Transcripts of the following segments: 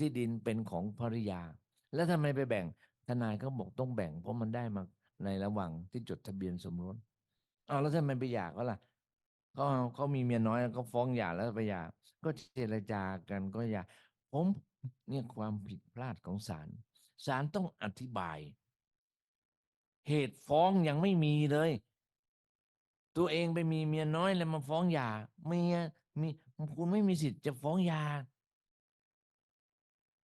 ที่ดินเป็นของภริยา แล้วทำไมไปแบ่ง ทนายเขาบอกต้องแบ่ง เพราะมันได้มาในระหว่างที่จดทะเบียนสมรสอ้าวแล้วทำไมไปหย่าก็ล่ะเขาเขามีเมียน้อยก็ฟ้องหย่าแล้วไปหย่าก็เจรจากันก็หย่าผมเนี่ยความผิดพลาดของศาลศาลต้องอธิบาย เหตุฟ้องยังไม่มีเลย ตัวเองไปมีเมียน้อยแล้วมาฟ้องหย่าเมียมีคุณไม่มีสิทธิ์จะฟ้องหย่า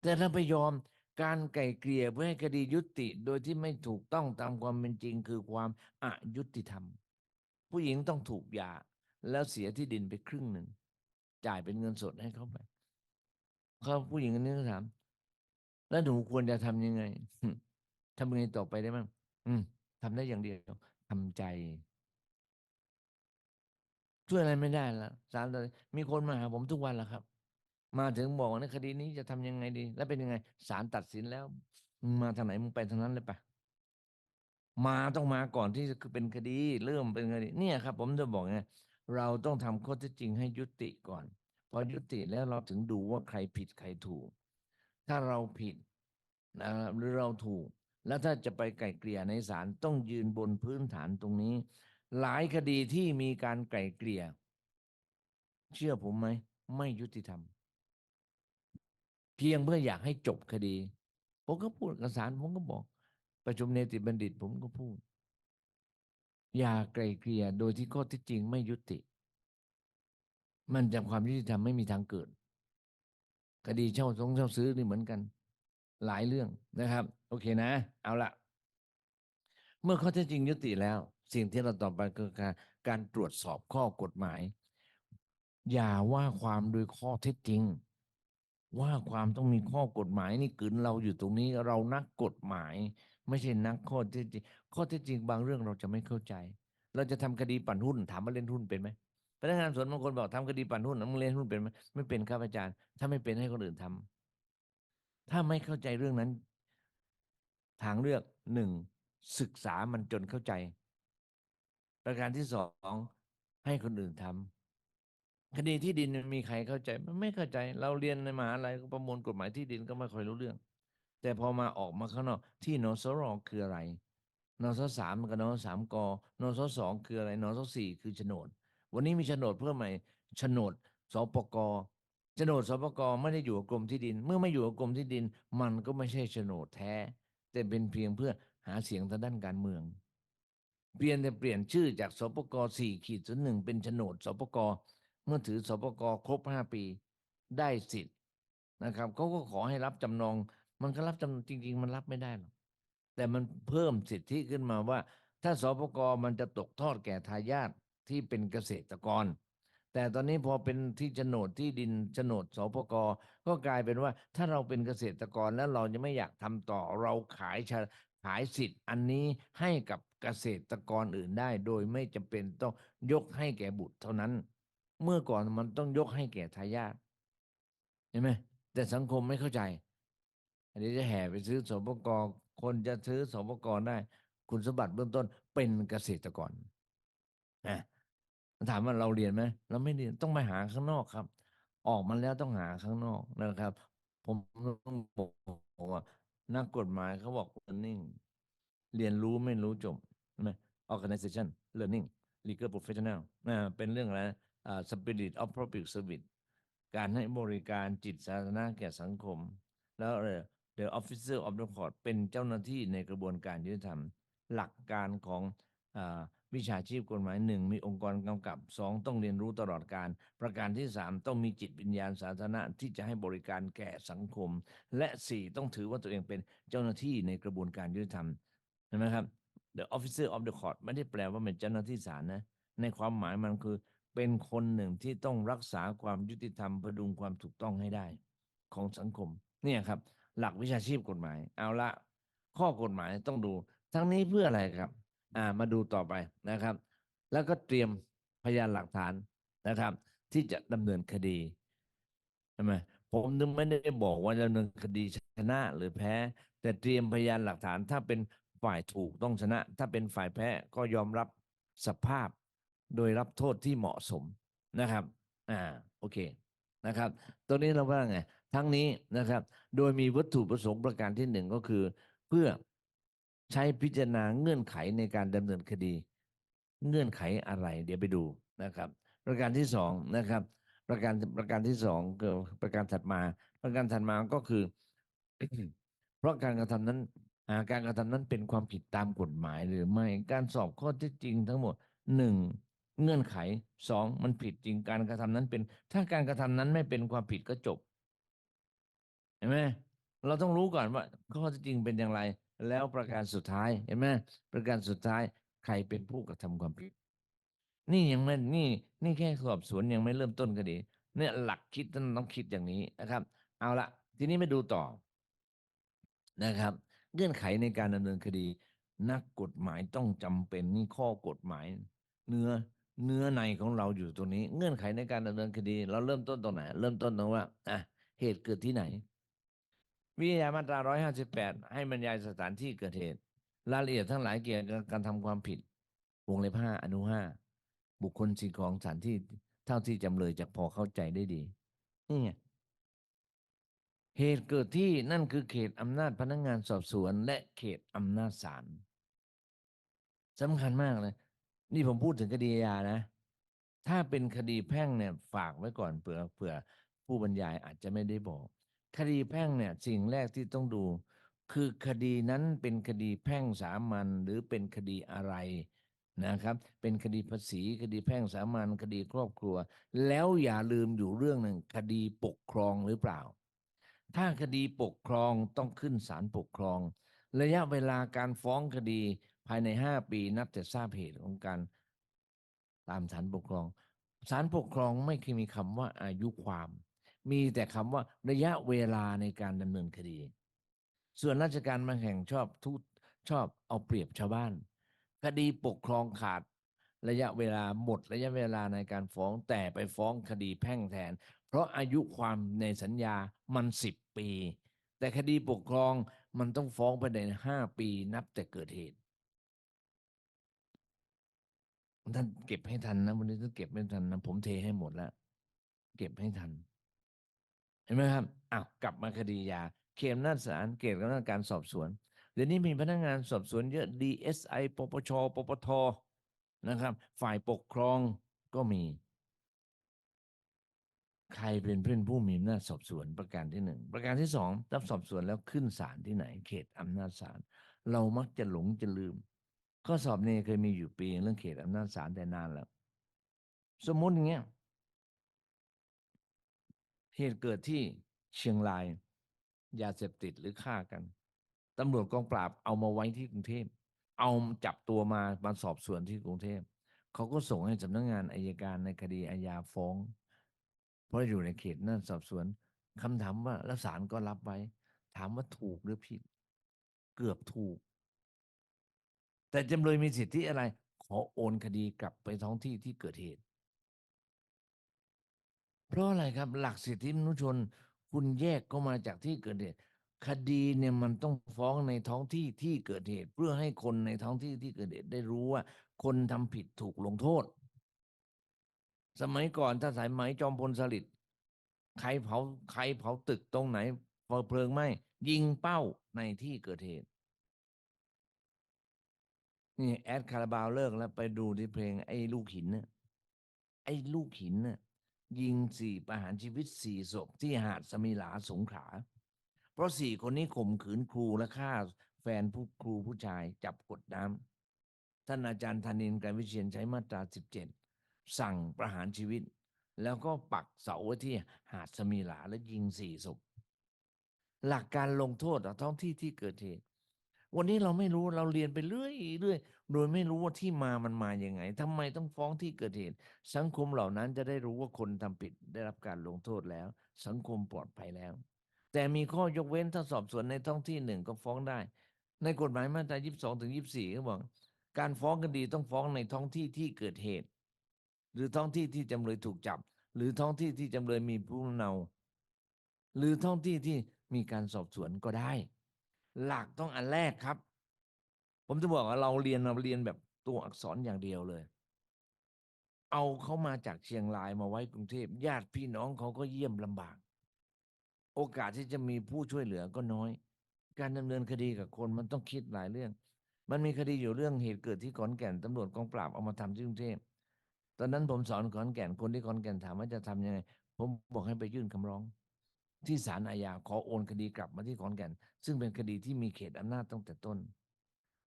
แต่ถ้าไปยอมการไก่เกลี่ยเพื่อให้คดียุติโดยที่ไม่ถูกต้องตามความเป็นจริงคือความอายุติธรรม ผู้หญิงต้องถูกยาแล้วเสียที่ดินไปครึ่งหนึ่ง จ่ายเป็นเงินสดให้เขาไปเขาผู้หญิงคนนี้ก็ถาม แล้วหนูควรจะทำยังไงทำยังไงต่อไปได้บ้างอืมทำได้อย่างเดียวทำใจช่วยอะไรไม่ได้ละศาลเลยมีคนมาหาผมทุกวันแล้วครับ มาถึงบอกว่าในคดีนี้จะทำยังไงดี แล้วเป็นยังไงศาลตัดสินแล้วมาทางไหนมึงไปทางนั้นเลยปะมาต้องมาก่อนที่จะเป็นคดีเริ่มเป็นคดีเนี่ยครับ ผมจะบอกไงเราต้องทำข้อเท็จจริงให้ยุติก่อน พอยุติแล้วเราถึงดูว่าใครผิดใครถูก ถ้าเราผิดนะครับหรือเราถูก แล้วถ้าจะไปไกล่เกลี่ยในศาลต้องยืนบนพื้นฐานตรงนี้ หลายคดีที่มีการไกล่เกลี่ย เชื่อผมไหมไม่ยุติธรรม พียงเพื่ออยากให้จบคดี ผมก็พูดกับศาลผมก็บอก ประชุมเนติบัณฑิตผมก็พูด อย่าไกลเกลี่ยโดยที่ข้อเที่จริงไม่ยุติ มันจะความยุติธรรมไม่มีทางเกิด คดีเช่าสงเช่าซื้อนี่เหมือนกัน หลายเรื่องนะครับ โอเคนะ เอาละเมื่อข้อเท็จจริงยุติแล้ว สิ่งที่เราต่อไปคือการการตรวจสอบข้อกฎหมาย อย่าว่าความโดยข้อเท็จจริง ว่าความต้องมีข้อกฎหมายนี่กลืนเราอยู่ตรงนี้เรานักกฎหมาย ไม่ใช่นักข้อเท็จจริงข้อเท็จจริงบางเรื่องเราจะไม่เข้าใจ เราจะทำคดีปั่นหุ้นถามว่าเล่นหุ้นเป็นไหมพนักงานสวนบางคนบอกทำคดีปั่นหุ้นมึงเล่นหุ้นเป็นไหมไม่เป็นครับอาจารย์ ถ้าไม่เป็นให้คนอื่นทำถ้าไม่เข้าใจเรื่องนั้น ทางเลือกหนึ่งศึกษามันจนเข้าใจ ประการที่สองให้คนอื่นทำ คดีที่ดินมีใครเข้าใจมันไม่เข้าใจ เราเรียนในมหาลัยก็ประมวลกฎหมายที่ดินก็ไม่ค่อยรู้เรื่อง แต่พอมาออกมาข้างนอกที่นสรคืออะไรนสสามกับนสสามกนสสองคืออะไรนสสี่คือโฉนด วันนี้มีโฉนดเพิ่มใหม่โฉนดสปกโฉนดสปกไม่ได้อยู่กับกรมที่ดิน เมื่อไม่อยู่กับกรมที่ดิน มันก็ไม่ใช่โฉนดแท้ แต่เป็นเพียงเพื่อหาเสียงทางด้านการเมือง เปลี่ยนแต่เปลี่ยนชื่อจากสปกสี่ขีดศูนย์หนึ่งเป็นโฉนดสปก มื่อถือสปกครบห้าปีได้สิทธิ์นะครับเขาก็ขอให้รับจำนอง มันก็รับจำจริง ๆ มันรับไม่ได้หรอกแต่มันเพิ่มสิทธิขึ้นมาว่า ถ้าสปกมันจะตกทอดแก่ทายาทที่เป็นเกษตรกร แต่ตอนนี้พอเป็นที่โฉนดที่ดินโฉนดสปกก็กลายเป็นว่า ถ้าเราเป็นเกษตรกรแล้วเราจะไม่อยากทำต่อเราขายชขายสิทธิ์อันนี้ให้กับเกษตรกรอื่นได้ โดยไม่จำเป็นต้องยกให้แก่บุตรเท่านั้น เมื่อก่อนมันต้องยกให้แก่ทายาทเห็นไหมแต่สังคมไม่เข้าใจ อันนี้จะแห่ไปซื้อสปกรคนจะซื้อสปกรได้ คุณสมบัติเบื้องต้นเป็นเกษตรกรนะถามว่าเราเรียนไหมเราไม่เรียนต้องไปหาข้างนอกครับ ออกมาแล้วต้องหาข้างนอกนะครับ ผมต้องบอกว่านักกฎหมายเขาบอก learning เรียนรู้ไม่รู้จบใช่ไหม organization learning legal professional นะเป็นเรื่องอะไร อ่า spirit of public service การให้บริการจิตสาธารณะแก่สังคม แล้วเออ the officer of the court เป็นเจ้าหน้าที่ในกระบวนการยุติธรรม หลักการของอาวิชาชีพกฎหมายหนึ่งมีองค์กรกำกับสองต้องเรียนรู้ตลอดการ ประการที่สามต้องมีจิตวิญญาณสาธารณะที่จะให้บริการแก่สังคม และสี่ต้องถือว่าตัวเองเป็นเจ้าหน้าที่ในกระบวนการยุติธรรมเห็นไหมครับ the officer of the court ไม่ได้แปลว่าเป็นเจ้าหน้าที่ศาลนะในความหมายมันคือ เป็นคนหนึ่งที่ต้องรักษาความยุติธรรมพดุงความถูกต้องให้ได้ ของสังคม เนี่ยครับ หลักวิชาชีพกฎหมาย เอาละข้อกฎหมายต้องดู ทั้งนี้เพื่ออะไรครับ อ่ามาดูต่อไปนะครับ แล้วก็เตรียมพยานหลักฐานนะครับ ที่จะดำเนินคดีใช่ไหมผมนึกไม่ได้บอกว่าดำเนินคดีชนะหรือแพ้ แต่เตรียมพยานหลักฐานถ้าเป็นฝ่ายถูกต้องชนะ ถ้าเป็นฝ่ายแพ้ก็ยอมรับสภาพ โดยรับโทษที่เหมาะสมนะครับ อ่า โอเค นะครับตัวนี้เราว่าไง ทั้งนี้นะครับ โดยมีวัตถุประสงค์ประการที่หนึ่งก็คือ เพื่อใช้พิจารณาเงื่อนไขในการดำเนินคดี เงื่อนไขอะไร เดี๋ยวไปดูนะครับ ประการที่สองนะครับ ประการประการที่สองก็ประการถัดมา ประการถัดมาก็คือ เพราะการกระทำนั้นการกระทำนั้นเป็นความผิดตามกฎหมายหรือไม่ การสอบข้อเท็จจริงทั้งหมดหนึ่ง เงื่อนไขสองมันผิดจริงการกระทำนั้นเป็น ถ้าการกระทำนั้นไม่เป็นความผิดก็จบเห็นไหมเราต้องรู้ก่อนว่าข้อท็จจริงเป็นอย่างไร แล้วประการสุดท้ายเห็นไหมประการสุดท้ายใครเป็นผู้กระทำความผิด นี่ยังไม่นี่ นี่แค่สอบสวนยังไม่เริ่มต้นคดีเนี่ยหลักคิดต้องต้องคิดอย่างนี้นะครับ เอาละทีนี้มาดูต่อนะครับ เงื่อนไขในการดำเนินคดี นักกฎหมายต้องจำเป็นนี่ข้อกฎหมาย เนื้อ เนื้อในของเราอยู่ตรงนี้ เงื่อนไขในการดำเนินคดี เราเริ่มต้นตรงไหน เริ่มต้นตรงว่าอะเหตุเกิดที่ไหน วิทยามาตรา158ให้บรรยายสถานที่เกิดเหตุรายละเอียดทั้งหลายเกี่ยวกับการทำความผิด วงเล็บห้าอนุห้าบุคคลสิ่งของสถานที่เท่าที่จำเลยจะพอเข้าใจได้ดีนี่ไงเหตุเกิดที่นั่นคือเขตอำนาจพนักงานสอบสวน และเขตอำนาจศาลสำคัญมากเลย นี่ผมพูดถึงคดีอาญานะ ถ้าเป็นคดีแพ่งเนี่ยฝากไว้ก่อนเผื่อเผื่อผู้บรรยายอาจจะไม่ได้บอก คดีแพ่งเนี่ยสิ่งแรกที่ต้องดู คือคดีนั้นเป็นคดีแพ่งสามัญหรือเป็นคดีอะไรนะครับ เป็นคดีภาษีคดีแพ่งสามัญคดีครอบครัว แล้วอย่าลืมอยู่เรื่องหนึ่งคดีปกครองหรือเปล่า ถ้าคดีปกครองต้องขึ้นศาลปกครอง ระยะเวลาการฟ้องคดีายใน5ปีนับแต่ทราบเหตุของการตามศาลปกครองศาลปกครองไม่เคยมีคำว่าอายุความ มีแต่คำว่าระยะเวลาในการดำเนินคดี ส่วนราชการบางแห่งชอบทุชอบเอาเปรียบชาวบ้าน คดีปกครองขาดระยะเวลาหมดระยะเวลาในการฟ้องแต่ไปฟ้องคดีแพ่งแทน เพราะอายุความในสัญญามันสิบปี แต่คดีปกครองมันต้องฟ้องภายในห้าปีนับแต่เกิดเหตุ ท่านเก็บให้ทันนะวันนี้ท่านเก็บไม่ทันนะผมเทให้หมดแล้วเก็บให้ทัน เห็นไหมครับอ้าวกลับมาคดียา เขตอำนาศาลเขตอำนาการสอบสวนเดี๋ยวนี้มีพนักงานสอบสวนเยอะ DSI ปปชปปทนะครับ ฝ่ายปกครองก็มี ใครเป็นเพื่อนผู้มีอำนาจสอบสวนประการที่หนึ่งประการที่สองรับสอบสวนแล้วขึ้นศาลที่ไหน เขตอำนาจศาลเรามักจะหลงจะลืม ข้อสอบนี้เคยมีอยู่ปีเรื่องเขตอำนาจศาลแต่นานแล้ว สมมติอย่างเงี้ยเหตุเกิดที่เชียงรายยาเสพติดหรือฆ่ากันตำรวจกองปราบเอามาไว้ที่กรุงเทพเอาจับตัวมามาสอบสวนที่กรุงเทพเขาก็ส่งให้สำนักงงานอายการในคดีอาญาฟ้อง เพราะอยู่ในเขตนั่นสอบสวนคำถามว่าแล้วศาลก็รับไว้ ถามว่าถูกหรือผิด เกือบถูก แต่จำเลยมีสิทธิอะไร ขอโอนคดีกลับไปท้องที่ที่เกิดเหตุ เพราะอะไรครับ หลักสิทธิมนุษยชน คุณแยกก็มาจากที่เกิดเหตุ คดีเนี่ยมันต้องฟ้องในท้องที่ที่เกิดเหตุ เพื่อให้คนในท้องที่ที่เกิดเหตุได้รู้ว่า คนทำผิดถูกลงโทษ สมัยก่อนถ้าสายไหมจอมพลสฤษดิ์ใครเผาใครเผาตึกตรงไหนเพลิงไหม้ยิงเป้าในที่เกิดเหตุ นี่แอดคาราบาวเลิกแล้วไปดูที่เพลง ไอ้ลูกหินน่ะไอ้ลูกหินน่ะยิงสี่ประหารชีวิตสี่ศพที่หาดสมิลาสงขลาเพราะสี่คนนี้ข่มขืนครูและฆ่าแฟนผู้ครูผู้ชายจับกดน้ำท่านอาจารย์ธนินทร์การวิเชียนใช้มาตราสิบเจ็ดสั่งประหารชีวิต แล้วก็ปักเสาไว้ที่หาดสมิลาและยิงสี่ศพหลักการลงโทษต่อท้องที่ที่เกิดเหตุ วันนี้เราไม่รู้เราเรียนไปเรื่อยเรื่อยโดยไม่รู้ว่าที่มามันมาอย่างไงทำไมต้องฟ้องที่เกิดเหตุ สังคมเหล่านั้นจะได้รู้ว่าคนทำผิดได้รับการลงโทษแล้ว สังคมปลอดภัยแล้ว แต่มีข้อยกเว้นถ้าสอบสวนในท้องที่หนึ่งก็ฟ้องได้ ในกฎหมายมาตรายี่สิบสองถึงยี่สิบสี่เขาบอกการฟ้องคดีต้องฟ้องในท้องที่ที่เกิดเหตุ หรือท้องที่ที่จำเลยถูกจับ หรือท้องที่ที่จำเลยมีผู้นำเนา หรือท้องที่ที่มีการสอบสวนก็ได้ หลักต้องอันแรกครับ ผมจะบอกว่าเราเรียนเราเรียนแบบตัวอักษรอย่างเดียวเลย เอาเขามาจากเชียงรายมาไว้กรุงเทพญาติพี่น้องเขาก็เยี่ยมลำบาก โอกาสที่จะมีผู้ช่วยเหลือก็น้อย การดำเนินคดีกับคนมันต้องคิดหลายเรื่อง มันมีคดีอยู่เรื่องเหตุเกิดที่ขอนแก่นตำรวจกองปราบเอามาทำที่กรุงเทพตอนนั้นผมสอนขอนแก่นคนที่ขอนแก่นถามว่าจะทำยังไง ผมบอกให้ไปยื่นคำร้อง ที่ศาลอาญาขอโอนคดีกลับมาที่ขอนแก่น ซึ่งเป็นคดีที่มีเขตอำนาจตั้งแต่ต้น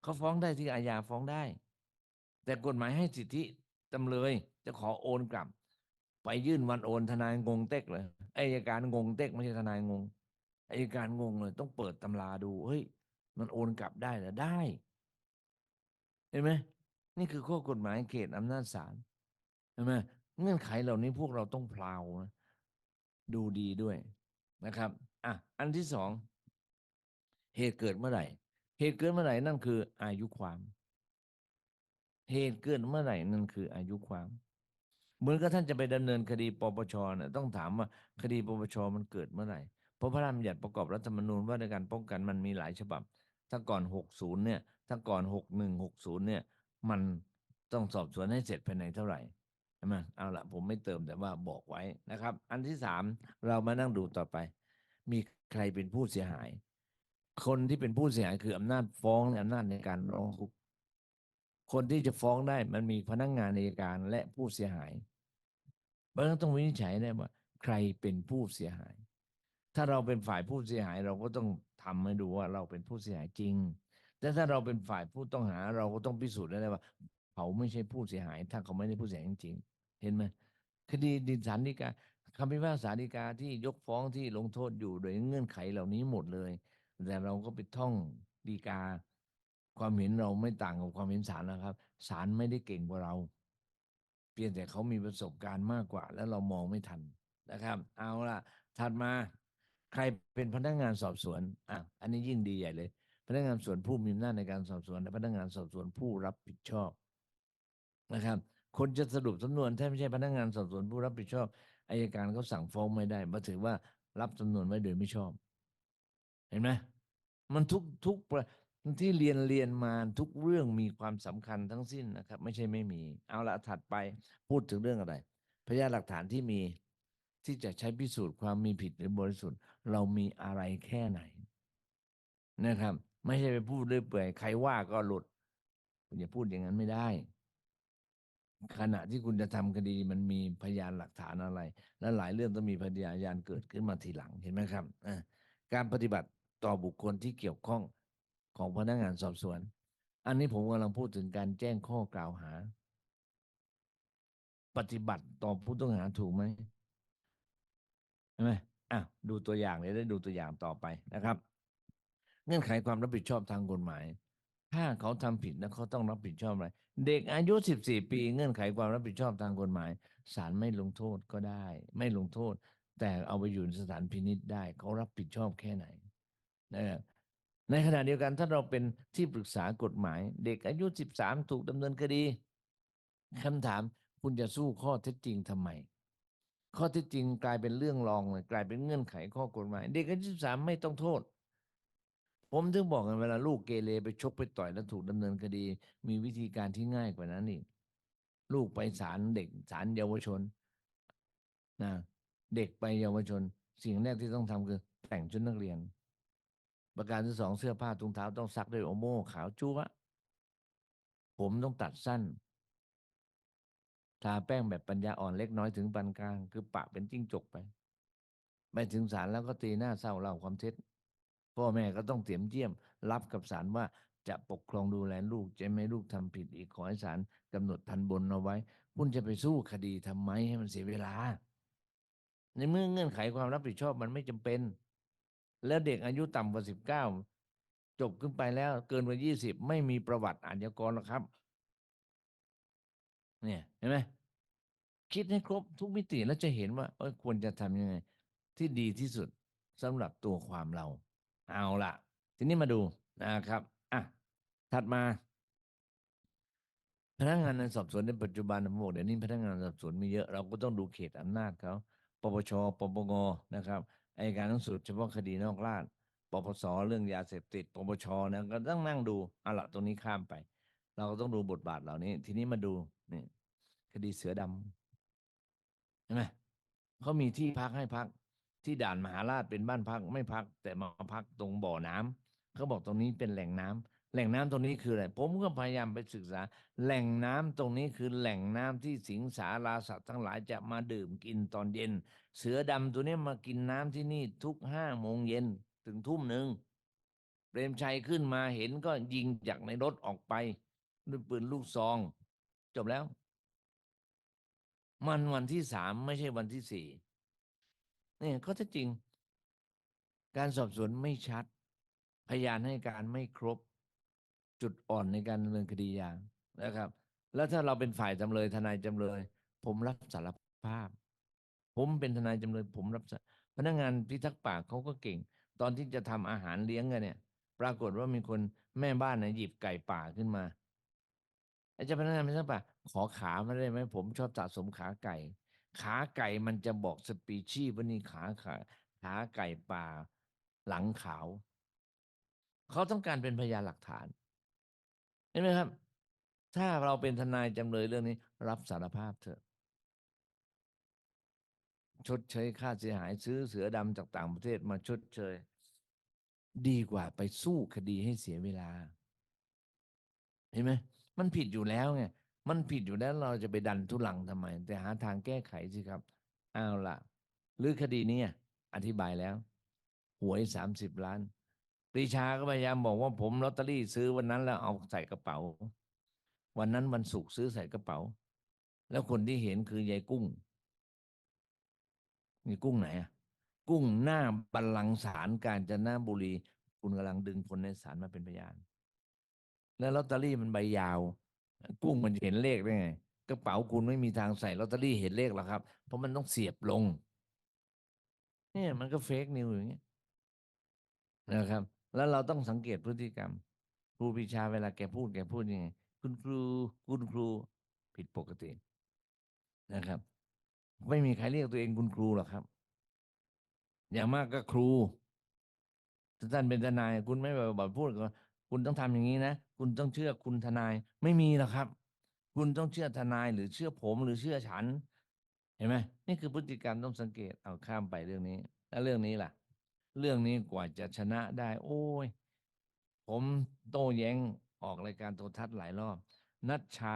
เขาฟ้องได้ที่อาญาฟ้องได้ แต่กฎหมายให้สิทธิจำเลยจะขอโอนกลับ ไปยื่นวันโอนทนายงงเต็กเลยอายการงงเต็กไม่ใช่ทนายงงอายการงงเลย ต้องเปิดตำราดูเฮ้ยมันโอนกลับได้เหรอได้ เห็นไหมนี่คือข้อกฎหมายเขตอำนาจศาลเห็นไหมเงื่อนไขเหล่านี้พวกเราต้องพลาวนะดูดีด้วย นะครับอะอันที่สองเหตุเกิดเมื่อไหร่ เหตุเกิดเมื่อไหร่นั่นคืออายุความ เหตุเกิดเมื่อไหร่นั่นคืออายุความ เหมือนกับท่านจะไปดำเนินคดีปปชเนี่ยต้องถามว่าคดีปปชมันเกิดเมื่อไหร่เพราะพระราชบัญญัติประกอบรัฐธรรมนูญว่าในการป้องกันมันมีหลายฉบับ ถ้าก่อน 60 เนี่ย ถ้าก่อน 61 60 เนี่ย มันต้องสอบสวนให้เสร็จภายในเท่าไหร่ ช่ไหมเอาละผมไม่เติมแต่ว่าบอกไว้นะครับ อันที่สามเรามานั่งดูต่อไป มีใครเป็นผู้เสียหาย คนที่เป็นผู้เสียหายคืออำนาจฟ้องและอำนาจในการร้องทุกข์คนที่จะฟ้องได้มันมีพนักงานในการและผู้เสียหายเพราะนั้นต้องวินิจฉัยได้ว่า ใครเป็นผู้เสียหาย ถ้าเราเป็นฝ่ายผู้เสียหาย เราก็ต้องทำให้ดูว่าเราเป็นผู้เสียหายจริง แต่ถ้าเราเป็นฝ่ายผู้ต้องหา เราก็ต้องพิสูจน์ได้ว่า เขาไม่ใช่ผู้เสียหาย ถ้าเขาไม่ได้ผู้เสียหายจริงๆ เห็นไหมคดีดินสารดีกาคำพิพากษาฎีกาที่ยกฟ้องที่ลงโทษอยู่โดยเงื่อนไขเหล่านี้หมดเลย แต่เราก็ไปท่องฎีกา ความเห็นเราไม่ต่างกับความเห็นศาลนะครับศาลไม่ได้เก่งกว่าเรา เพียงแต่เขามีประสบการณ์มากกว่า แล้วเรามองไม่ทันนะครับ เอาล่ะ ถัดมาใครเป็นพนักงานสอบสวนอะอันนี้ยิ่งดีใหญ่เลย พนักงานสวนผู้มีอำนาจในการสอบสวนและพนักงานสอบสวนผู้รับผิดชอบนะครับ คนจะสรุปสำนวนถ้าไม่ใช่พนักงานสอบสวนผู้รับผิดชอบอายการเขาสั่งฟ้องไม่ได้มาถือว่ารับสำนวนไว้โดยไม่ชอบ เห็นไหมมันทุกทุกที่เรียนเรียนมาทุกเรื่องมีความสำคัญทั้งสิ้นนะครับ ไม่ใช่ไม่มี เอาละถัดไปพูดถึงเรื่องอะไร พยานหลักฐานที่มีที่จะใช้พิสูจน์ความมีผิดหรือบริสุทธิ์ เรามีอะไรแค่ไหนนะครับ ไม่ใช่ไปพูดเรื่อยเปื่อยใครว่าก็หลุดคุณอย่าพูดอย่างนั้นไม่ได้ ขณะที่คุณจะทำคดีมันมีพยานหลักฐานอะไร และหลายเรื่องต้องมีพยานยานเกิดขึ้นมาทีหลังเห็นไหมครับการปฏิบัติต่อบุคคลที่เกี่ยวข้องของพนักงานสอบสวน อันนี้ผมกำลังพูดถึงการแจ้งข้อกล่าวหา ปฏิบัติต่อผู้ต้องหาถูกไหมใช่ไหมอะดูตัวอย่างเลยได้ดูตัวอย่างต่อไปนะครับ เงื่อนไขความรับผิดชอบทางกฎหมาย ถ้าเขาทำผิดนะเขาต้องรับผิดชอบอะไร เด็กอายุสิบสี่ปีเงื่อนไขความรับผิดชอบทางกฎหมายศาลไม่ลงโทษก็ได้ ไม่ลงโทษ แต่เอาไปอยู่ในสถานพินิษได้ เขารับผิดชอบแค่ไหนนะในขณะเดียวกันถ้าเราเป็นที่ปรึกษากฎหมาย เด็กอายุสิบสามถูกดำเนินคดีคำถามคุณจะสู้ข้อเท็จจริงทำไม ข้อเท็จจริงกลายเป็นเรื่องรองเลยกลายเป็นเงื่อนไขข้อกฎหมาย เด็กอายุสิบสามไม่ต้องโทษ ผมถึงบอกกันเวลาลูกเกเรไปชกไปต่อยแล้วถูกดำเนินคดี มีวิธีการที่ง่ายกว่านั้นอีกลูกไปศาลเด็กศาลเยาวชนนะเด็กไปเยาวชน สิ่งแรกที่ต้องทำคือ แต่งชุดนักเรียน ประการที่สองเสื้อผ้าถุงเท้าต้องซักด้วยโอโม่ขาวจั๊วผมต้องตัดสั้นทาแป้งแบบปัญญาอ่อนเล็กน้อยถึงปานกลาง คือปะเป็นจิ้งจกไปไปถึงศาลแล้วก็ตีหน้าเศร้าเล่าความเท็จ พ่อแม่ก็ต้องเตรียมเยี่ยม รับกับศาลว่าจะปกครองดูแลลูกจะไม่ลูกทำผิดอีกขอให้ศาลกำหนดทันบนเอาไว้ คุณจะไปสู้คดีทำไมให้มันเสียเวลา ในเมื่อเงื่อนไขความรับผิดชอบมันไม่จำเป็น แล้วเด็กอายุต่ำกว่าสิบเก้าจบขึ้นไปแล้วเกินกว่ายี่สิบไม่มีประวัติอาชญากรหรอกครับ เนี่ยเห็นไหมคิดให้ครบทุกมิติแล้วจะเห็นว่าควรจะทำยังไง ที่ดีที่สุดสำหรับตัวความเรา เอาละทีนี้มาดูนะครับอะถัดมา พนักงานในสอบสวนในปัจจุบันผมบอกเดี๋ยวนี้พนักงานสอบสวนมีเยอะเราก็ต้องดูเขตอำนาจเขาปปชปปงนะครับอายการสูงสุดเฉพาะคดีนอกราชปปสเรื่องยาเสพติดปปชนะก็ต้องนั่งดูเอาละตรงนี้ข้ามไป เราก็ต้องดูบทบาทเหล่านี้ ทีนี้มาดูนี่คดีเสือดำเห็นไหมเขามีที่พักให้พัก ที่ด่านมหาราชเป็นบ้านพักไม่พัก แต่มาพักตรงบ่อน้ำเขาบอกตรงนี้เป็นแหล่งน้ำแหล่งน้ำตรงนี้คืออะไรผมก็พยายามไปศึกษา แหล่งน้ำตรงนี้คือแหล่งน้ำที่สิงสาราสัตว์ทั้งหลายจะมาดื่มกินตอนเย็น เสือดำตัวนี้มากินน้ำที่นี่ทุกห้าโมงเย็นถึงทุ่มหนึ่งเปรมชัยขึ้นมาเห็นก็ยิงจากในรถออกไปด้วยปืนลูกซอง จบแล้ว มันวันที่สามไม่ใช่วันที่สี่ นี่ก็จะจริง การสอบสวนไม่ชัด พยานให้การไม่ครบ จุดอ่อนในการดำเนินคดีอย่างนะครับ แล้วถ้าเราเป็นฝ่ายจำเลยทนายจำเลย ผมรับสารภาพ ผมเป็นทนายจำเลย ผมรับสารพนักงานพิทักษ์ป่าเขาก็เก่ง ตอนที่จะทำอาหารเลี้ยงกันเนี่ย ปรากฏว่ามีคนแม่บ้านนะหยิบไก่ป่าขึ้นมาไอ้เจ้าพนักงานพิทักษ์ป่าขอขามาได้ไหมผมชอบสะสมขาไก่ ขาไก่มันจะบอกสปีชีส์ว่านี่ขาขาขาไก่ป่าหลังขาว เขาต้องการเป็นพยานหลักฐานเห็นไหมครับ ถ้าเราเป็นทนายจำเลยเรื่องนี้ รับสารภาพเถอะ ชดเชยค่าเสียหายซื้อเสือดำจากต่างประเทศมาชดเชย ดีกว่าไปสู้คดีให้เสียเวลา เห็นไหมมันผิดอยู่แล้วไง มันผิดอยู่แล้วเราจะไปดันทุลังทำไม แต่หาทางแก้ไขสิครับเอาละหรือคดีนี้อธิบายแล้ว หวยสามสิบล้านปรีชาก็พยายามบอกว่าผมลอตเตอรี่ซื้อวันนั้นแล้วเอาใส่กระเป๋า วันนั้นวันศุกร์ซื้อใส่กระเป๋า แล้วคนที่เห็นคือยายกุ้งนี่กุ้งไหนอะ กุ้งหน้าบัลลังก์ศาลกาญจนบุรี คุณกำลังดึงคนในศาลมาเป็นพยาน แล้วลอตเตอรี่มันใบยาว กุ้งมันเห็นเลขได้ไงกระเป๋าคุณไม่มีทางใส่ลอตเตอรี่เห็นเลขหรอกครับ เพราะมันต้องเสียบลง เนี่ยมันก็เฟกนิวอย่างเงี้ยนะครับ แล้วเราต้องสังเกตพฤติกรรมครูปีชาเวลาแกพูดแกพูดยังไงคุณครูคุณครูผิดปกตินะครับ ไม่มีใครเรียกตัวเองคุณครูหรอกครับ อย่างมากก็ครูท่านเป็นทนายคุณไม่แบบแบบพูดก็ คุณต้องทำอย่างนี้นะ คุณต้องเชื่อคุณทนายไม่มีหรอกครับ คุณต้องเชื่อทนายหรือเชื่อผมหรือเชื่อฉัน เห็นไหมนี่คือพฤติกรรมต้องสังเกตเอาข้ามไปเรื่องนี้ แล้วเรื่องนี้ล่ะ เรื่องนี้กว่าจะชนะได้ โอ้ย ผมโต้แย้งออกรายการโทรทัศน์หลายรอบ นัชชา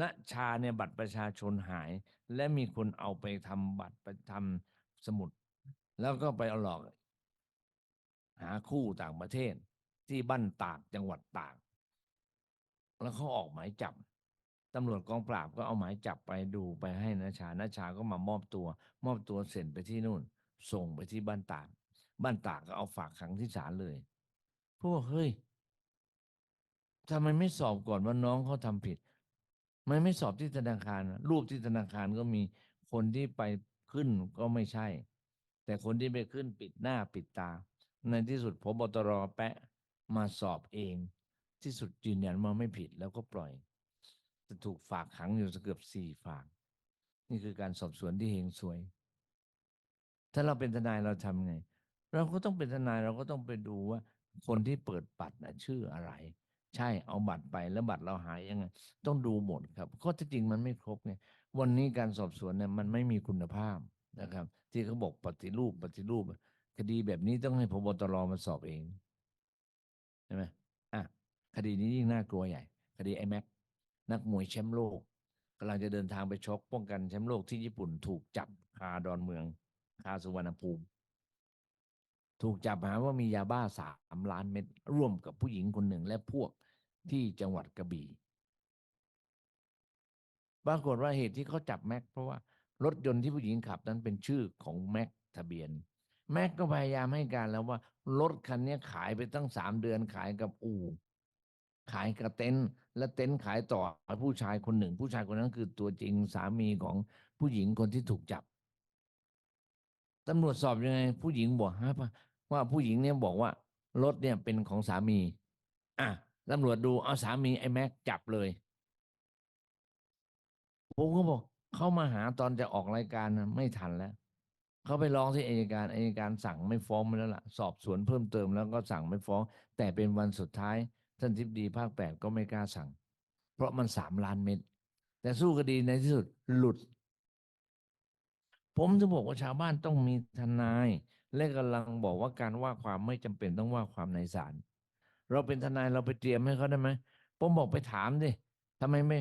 นัชชาเนี่ยบัตรประชาชนหาย และมีคนเอาไปทำบัตรไปทำสมุด แล้วก็ไปเอาหลอก หาคู่ต่างประเทศ ที่บ้านตากจังหวัดตาก แล้วเขาออกหมายจับตำรวจกองปราบก็เอาหมายจับไปดูไปให้นัชานัชชาก็มามอบตัว มอบตัวเสร็จไปที่นู่น ส่งไปที่บ้านตาก บ้านตากก็เอาฝากขังที่ศาลเลยพวกเฮ้ยทำไมไม่สอบก่อนว่าน้องเขาทำผิดไม่ไม่สอบที่ธนาคาร รูปที่ธนาคารก็มีคนที่ไปขึ้นก็ไม่ใช่ แต่คนที่ไปขึ้นปิดหน้าปิดตา ในที่สุดพบตรแปะ มาสอบเอง ที่สุดยืนยันว่าไม่ผิดแล้วก็ปล่อยจะถูกฝากขังอยู่เกือบสี่ฝาก นี่คือการสอบสวนที่เฮงสวย ถ้าเราเป็นทนายเราทำไง เราก็ต้องเป็นทนายเราก็ต้องไปดูว่า คนที่เปิดบัตรนะชื่ออะไร ใช่เอาบัตรไปแล้วบัตรเราหายยังไง ต้องดูหมดครับข้อเท็จจริงมันไม่ครบไงวันนี้การสอบสวนเนี่ยมันไม่มีคุณภาพนะครับ ที่เขาบอกปฏิรูปปฏิรูป คดีแบบนี้ต้องให้พบตรมาสอบเอง ช่ไหมอะ คดีนี้ยิ่งน่ากลัวใหญ่ คดีไอแม็กนักมวยแชมป์โลกกำลังจะเดินทางไปชกป้องกันแชมป์โลกที่ญี่ปุ่น ถูกจับคาดอนเมืองคาสุวรรณภูมิ ถูกจับหาว่ามียาบ้าสามล้านเม็ดร่วมกับผู้หญิงคนหนึ่งและพวกที่จังหวัดกระบี่ปรากฏว่าเหตุที่เขาจับแม็กเพราะว่ารถยนต์ที่ผู้หญิงขับนั้นเป็นชื่อของแม็กทะเบียน แม็กก็พยายามให้การแล้วว่ารถคันนี้ขายไปตั้งสามเดือนขายกับอู่ขายกับเต็นท์และเต็นท์ขายต่อผู้ชายคนหนึ่ง ผู้ชายคนนั้นคือตัวจริงสามีของผู้หญิงคนที่ถูกจับตำรวจสอบยังไง ผู้หญิงบอกฮะว่าผู้หญิงเนี่ยบอกว่ารถเนี่ยเป็นของสามี อะตำรวจดูเอาสามีไอ้แม็กจับเลยผมก็บอกเขามาหาตอนจะออกรายการนะไม่ทันแล้ว เขาไปร้องที่อัยการอัยการสั่งไม่ฟ้องไปแล้วล่ะ สอบสวนเพิ่มเติมแล้วก็สั่งไม่ฟ้อง แต่เป็นวันสุดท้าย ท่านทิบดีภาคแปดก็ไม่กล้าสั่ง เพราะมันสามล้านเม็ดแต่สู้คดีในที่สุดหลุด ผมถึงบอกว่าชาวบ้านต้องมีทนาย และกำลังบอกว่าการว่าความไม่จำเป็นต้องว่าความในศาลเราเป็นทนายเราไปเตรียมให้เขาได้ไหมผมบอกไปถามดิทำไมไม่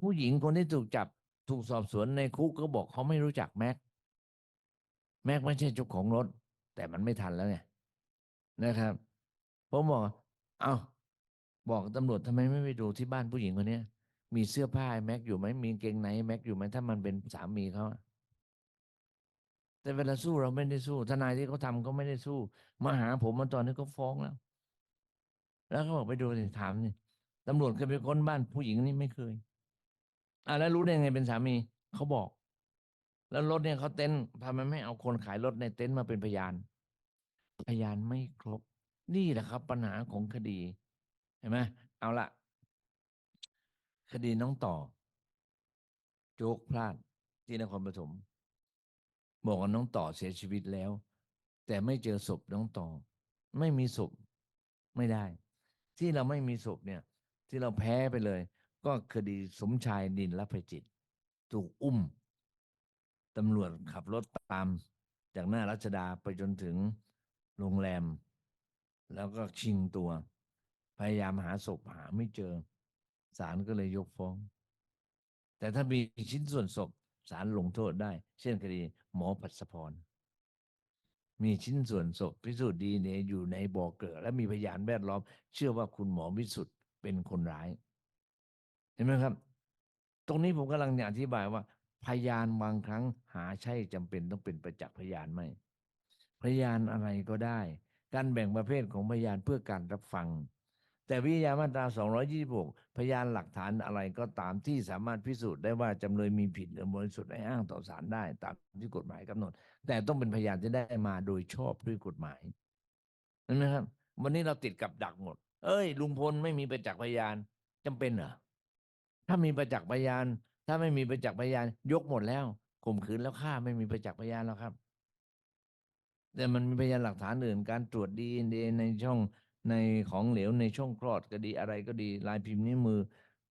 ผู้หญิงคนที่ถูกจับถูกสอบสวนในคุกก็บอกเขาไม่รู้จักแม็ก แม็กไม่ใช่เจ้าของรถ แต่มันไม่ทันแล้วไงนะครับ ผมบอก เอาบอกตำรวจทำไมไม่ไปดูที่บ้านผู้หญิงคนนี้มีเสื้อผ้าไอ้แม็กอยู่ไหมมีเกงในไอ้แม็กอยู่ไหมถ้ามันเป็นสามีเขาแต่เวลาสู้เราไม่ได้สู้ ทนายที่เขาทำก็ไม่ได้สู้ มาหาผมมาตอนนี้ก็ฟ้องแล้ว แล้วเขาบอกไปดูสิถามนี่ตำรวจเคยไปค้นบ้านผู้หญิงนี่ไม่เคยอะแล้วรู้ได้ไงเป็นสามีเขาบอก แล้วรถเนี่ยเขาเต็นท์ทำไมไม่เอาคนขายรถในเต็นท์มาเป็นพยาน พยานไม่ครบ นี่แหละครับ ปัญหาของคดี เห็นไหมเอาละคดีน้องต่อ โจกพลาดที่นครปฐมบอกว่าน้องต่อเสียชีวิตแล้ว แต่ไม่เจอศพน้องต่อ ไม่มีศพไม่ได้ ที่เราไม่มีศพเนี่ย ที่เราแพ้ไปเลย ก็คดีสมชายนินรับภัยจิต ถูกอุ้ม ตำรวจขับรถตามจากหน้ารัชดาไปจนถึงโรงแรม แล้วก็ชิงตัว พยายามหาศพหาไม่เจอศาลก็เลยยกฟ้อง แต่ถ้ามีชิ้นส่วนศพศาลลงโทษได้ เช่นคดีหมอปัสพรมีชิ้นส่วนศพพิสูจน์ดีเนอยู่ในบ่อเกลือและมีพยานแวดล้อม เชื่อว่าคุณหมอวิสุทธ์เป็นคนร้าย เห็นไหมครับ ตรงนี้ผมกำลังจะอธิบายว่า พยานบางครั้งหาใช่จำเป็นต้องเป็นประจักษ์พยานไหมพยานอะไรก็ได้ การแบ่งประเภทของพยานเพื่อการรับฟัง แต่วิทยามาตรา 226 พยานหลักฐานอะไรก็ตามที่สามารถพิสูจน์ได้ว่าจำเลยมีผิดหรือบริสุทธิ์ให้อ้างต่อศาลได้ ตามที่กฎหมายกำหนด แต่ต้องเป็นพยานที่ได้มาโดยชอบด้วยกฎหมายนไหมครับ วันนี้เราติดกับดักหมด เอ้ย ลุงพลไม่มีประจักษ์พยานจำเป็นเหรอถ้ามีประจักษ์พยาน ถ้าไม่มีประจักษ์พยาน ยกหมดแล้วข่มขืนแล้วฆ่าไม่มีประจักษ์พยานแล้วครับ แต่มันมีพยานหลักฐานอื่น การตรวจดีเอ็นเในช่องในของเหลวในช่องคลอดก็ดีอะไรก็ดีลายพิมพ์นิ้วมือ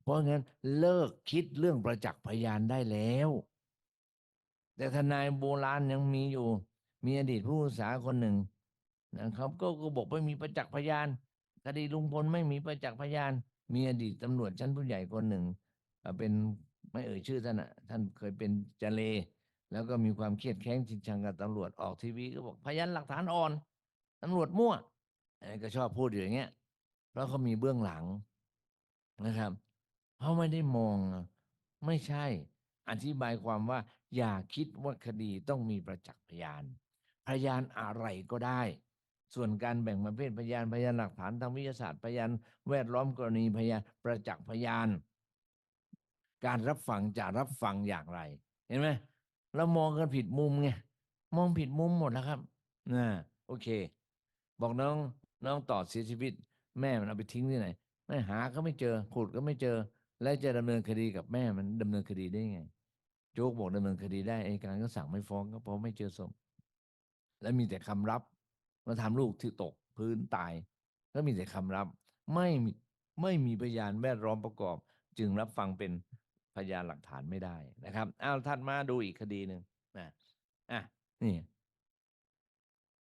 เพราะงั้นเลิกคิดเรื่องประจักษ์พยานได้แล้ว แต่ทนายโบราณยังมีอยู่ มีอดีตผู้พิพาคนหนึ่งนะครับ ก็ก็บอกว่มีประจักษ์พยานคดีลุงพลไม่มีประจักษ์พยาน มีอดีตตำรวจชั้นผู้ใหญ่คนหนึ่งเป็น ไม่เอ่ยชื่อท่านอะท่านเคยเป็นเจเล แล้วก็มีความเครียดแค้นจริงชังกับตำรวจออกทีวีก็บอกพยานหลักฐานอ่อนตำรวจมั่วอันนี้ก็ชอบพูดอยู่อย่างเงี้ยเพราะเขามีเบื้องหลังนะครับเขาไม่ได้มองไม่ใช่ อธิบายความว่า อย่าคิดว่าคดีต้องมีประจักษ์พยาน พยานอะไรก็ได้ ส่วนการแบ่งประเภทพยานพยานหลักฐานทางวิทยาศาสตร์พยานแวดล้อมกรณีพยานประจักษ์พยาน การรับฟังจะรับฟังอย่างไร เห็นไหมเรามองกันผิดมุมไงมองผิดมุมหมดแล้วครับนะโอเค บอกน้องน้องต่อเสียชีวิต แม่มันเอาไปทิ้งที่ไหนไม่หาก็ไม่เจอขุดก็ไม่เจอ แล้วจะดำเนินคดีกับแม่มันดำเนินคดีได้ยังไง โจ๊กบอกดำเนินคดีได้ไอัยการก็สั่งไม่ฟ้องก็เพราะไม่เจอศพและมีแต่คำรับมาทำลูกที่ตกพื้นตาย ก็มีแต่คำรับ ไม่ไม่มีพยานแวดล้อมประกอบ จึงรับฟังเป็น พยานหลักฐานไม่ได้นะครับเอาวถัดมาดูอีกคดีหนึ่งนะอะนี่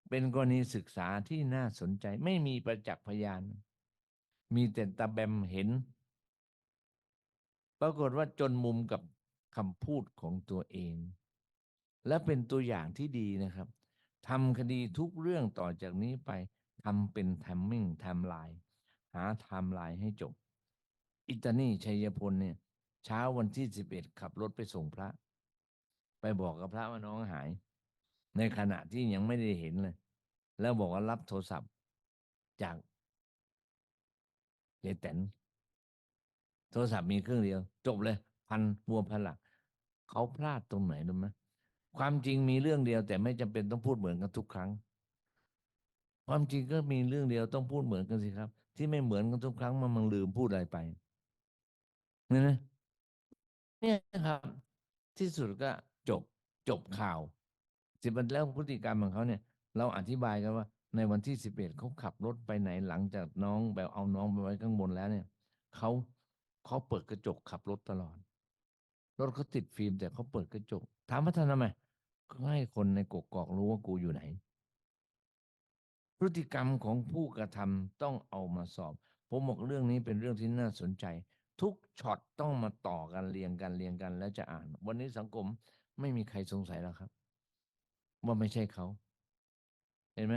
เป็นกรณีศึกษาที่น่าสนใจ ไม่มีประจักษ์พยาน มีแต่ตาแบมเห็น ปรากฏว่าจนมุมกับคำพูดของตัวเอง และเป็นตัวอย่างที่ดีนะครับทำคดีทุกเรื่องต่อจากนี้ไปทำเป็นแทมมิ่งไทม์ไลน์หาไทม์ไลน์ให้จบ อิตานีชัยพลเนี่ย เช้าวันที่สิบเอ็ดขับรถไปส่งพระ ไปบอกกับพระว่าน้องหาย ในขณะที่ยังไม่ได้เห็นเลย แล้วบอกว่ารับโทรศัพท์จากยายแตนโทรศัพท์มีเครื่องเดียว จบเลย พันบัวพันหลักเขาพลาดตรงไหนรู้ไหมความจริงมีเรื่องเดียว แต่ไม่จำเป็นต้องพูดเหมือนกันทุกครั้ง ความจริงก็มีเรื่องเดียวต้องพูดเหมือนกันสิครับ ที่ไม่เหมือนกันทุกครั้งมันมันลืมพูดอะไรไปนี่นะ เนี่ยครับ ที่สุดก็จบจบข่าวสิบวันแล้วพฤติกรรมของเขาเนี่ย เราอธิบายกันว่า ในวันที่สิบเอ็ดเขาขับรถไปไหนหลังจากน้องแบบเอาน้องไปไว้ข้างบนแล้วเนี่ยเขาเขาเปิดกระจกขับรถตลอด รถเขาติดฟิล์มแต่เขาเปิดกระจก ถามว่าทำไมก็ให้คนในกกอกรู้ว่ากูอยู่ไหน พฤติกรรมของผู้กระทำต้องเอามาสอบ ผมบอกเรื่องนี้เป็นเรื่องที่น่าสนใจ ทุกช็อตต้องมาต่อกันเรียงกันเรียงกันแล้วจะอ่าน วันนี้สังคมไม่มีใครสงสัยแล้วครับ ว่าไม่ใช่เขา เห็นไหม